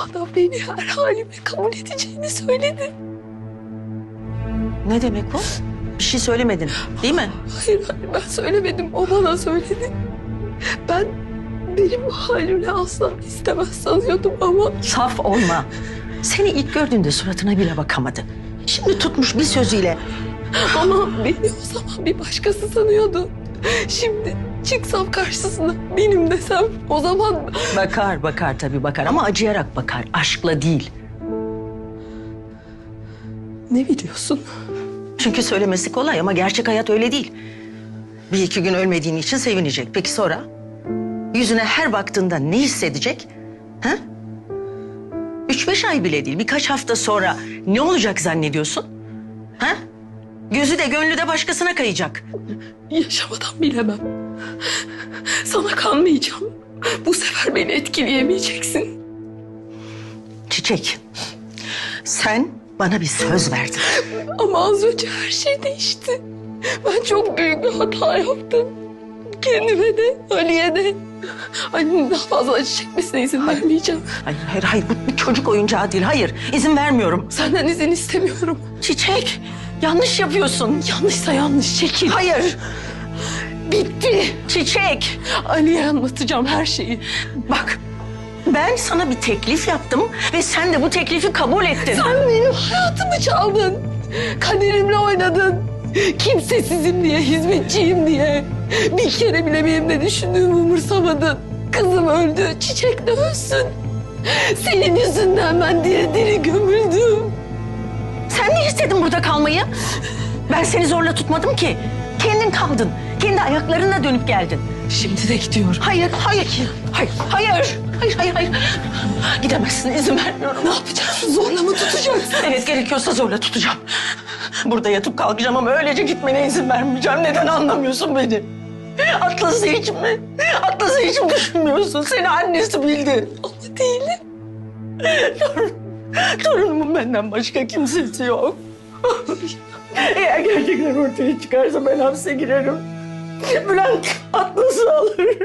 Bana beni her halimle kabul edeceğini söyledi. Ne demek o? Bir şey söylemedin değil mi? Hayır hayır ben söylemedim. O bana söyledi. Ben benim bu halimle asla istemez sanıyordum ama Saf olma. Seni ilk gördüğünde suratına bile bakamadı. Şimdi tutmuş bir sözüyle. ama beni o zaman bir başkası sanıyordu. Şimdi çıksam karşısına benim desem o zaman Bakar bakar tabii bakar ama acıyarak bakar. Aşkla değil. ne biliyorsun? Çünkü söylemesi kolay ama gerçek hayat öyle değil. Bir iki gün ölmediğin için sevinecek. Peki sonra? Yüzüne her baktığında ne hissedecek? Ha? Üç beş ay bile değil, birkaç hafta sonra ne olacak zannediyorsun? Ha? Gözü de gönlü de başkasına kayacak. Yaşamadan bilemem. Sana kanmayacağım. Bu sefer beni etkileyemeyeceksin. Çiçek, sen bana bir söz verdin. Ama az önce her şey değişti. Ben çok büyük bir hata yaptım. Kendime de, Ali'ye de. Ali'nin daha fazla acı çekmesine izin vermeyeceğim. Hayır, hayır, hayır. Bu bir çocuk oyuncağı değil. Hayır, izin vermiyorum. Senden izin istemiyorum. Çiçek, yanlış yapıyorsun. Yanlışsa yanlış, çekil. Hayır, Bitti. Çiçek. Ali'ye anlatacağım her şeyi. Bak, ben sana bir teklif yaptım ve sen de bu teklifi kabul ettin. Sen benim hayatımı çaldın. Kaderimle oynadın. Kimsesizim diye, hizmetçiyim diye. Bir kere bile benim ne düşündüğümü umursamadın. Kızım öldü, çiçek de ölsün. Senin yüzünden ben diri diri gömüldüm. Sen ne istedin burada kalmayı? Ben seni zorla tutmadım ki. Kendin kaldın. Kendi ayaklarına dönüp geldin. Şimdi de gidiyorum. Hayır, hayır, hayır, hayır, hayır, hayır, hayır. Gidemezsin, izin vermiyorum. Ne yapacağım? Zorla mı tutacaksın? Evet, gerekiyorsa zorla tutacağım. Burada yatıp kalkacağım ama öylece gitmene izin vermeyeceğim. Neden anlamıyorsun beni? Atlas'ı hiç mi? Atlas'ı hiç mi düşünmüyorsun? Seni annesi bildi. Ama değilim. Torun, torunumun benden başka kimsesi yok. Eğer gerçekler ortaya çıkarsa ben hapse girerim. Bülent Atlas'ı alır.